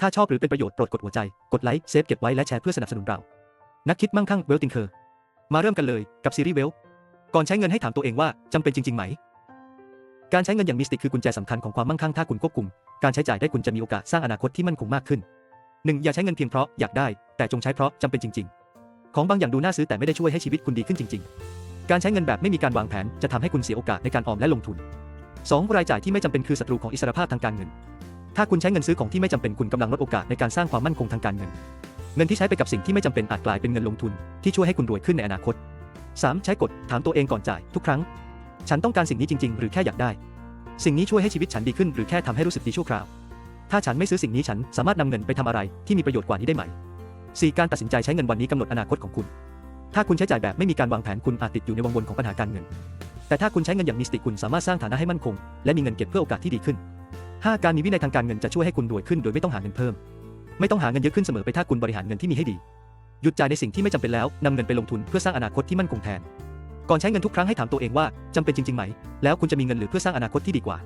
ถ้าชอบหรือเป็นประโยชน์โปรดกดหัวใจ กดไลค์เซฟเก็บไว้และแชร์เพื่อสนับสนุนเรา นักคิดมั่งคั่งเวลติงเคอร์มาเริ่มกันเลยกับซีรีส์เวลก่อนใช้เงินให้ถามตัวเองว่าจำเป็นจริงๆไหม การใช้เงินอย่างมีสติคือกุญแจสำคัญของความมั่งคั่งถ้าคุณควบคุม การใช้จ่ายได้คุณจะมีโอกาสสร้างอนาคตที่มั่นคงมากขึ้น 1. อย่าใช้เงินเพียงเพราะอยากได้ แต่จงใช้เพราะจำเป็นจริง ๆ ของบางอย่างดูน่าซื้อแต่ไม่ได้ช่วยให้ชีวิตคุณดีขึ้นจริง ๆ การใช้เงินแบบไม่มีการวางแผนจะทำให้คุณเสียโอกาสในการออมและลงทุน 2. รายจ่ายที่ไม่จำเป็นคือศัตรูของอิสรภาพทางการเงิน ถ้าคุณใช้เงินซื้อของที่ไม่จำเป็นคุณกำลังลดโอกาสในการสร้างความมั่นคงทางการเงิน เงินที่ใช้ไปกับสิ่งที่ไม่จำเป็นอาจกลายเป็นเงินลงทุน ที่ช่วยให้คุณรวยขึ้นในอนาคต 3. ใช้กฎถามตัวเองก่อนจ่ายทุกครั้ง ฉันต้องการสิ่งนี้จริง ๆ หรือแค่อยากได้ สิ่งนี้ช่วยให้ชีวิตฉันดีขึ้นหรือแค่ทำให้รู้สึกดีชั่วคราว ถ้าฉันไม่ซื้อสิ่งนี้ฉันสามารถนำเงินไปทำอะไรที่มีประโยชน์กว่านี้ได้ไหม 4. การตัดสินใจใช้เงินวันนี้กำหนดอนาคตของคุณ ถ้าคุณใช้จ่ายแบบไม่มีการวางแผนคุณอาจติดอยู่ในวงวนของปัญหาการเงิน แต่ถ้าคุณใช้เงินอย่างมีสติคุณสามารถสร้างฐานะให้มั่นคง และมีเงินเก็บเพื่อโอกาสที่ดีขึ้น 5. การมีวินัยทางการเงินจะช่วยให้คุณรวยขึ้นโดยไม่ต้องหาเงินเพิ่ม ไม่ต้องหาเงินเยอะขึ้นเสมอไปถ้าคุณบริหารเงินที่มีให้ดี หยุดจ่ายในสิ่งที่ไม่จำเป็นแล้วนำเงินไปลงทุนเพื่อสร้างอนาคตที่มั่นคงแทน ก่อนใช้เงินทุกครั้งให้ถามตัวเองว่าจำเป็นจริงๆไหม แล้วคุณจะมีเงินเหลือเพื่อสร้างอนาคตที่ดีกว่า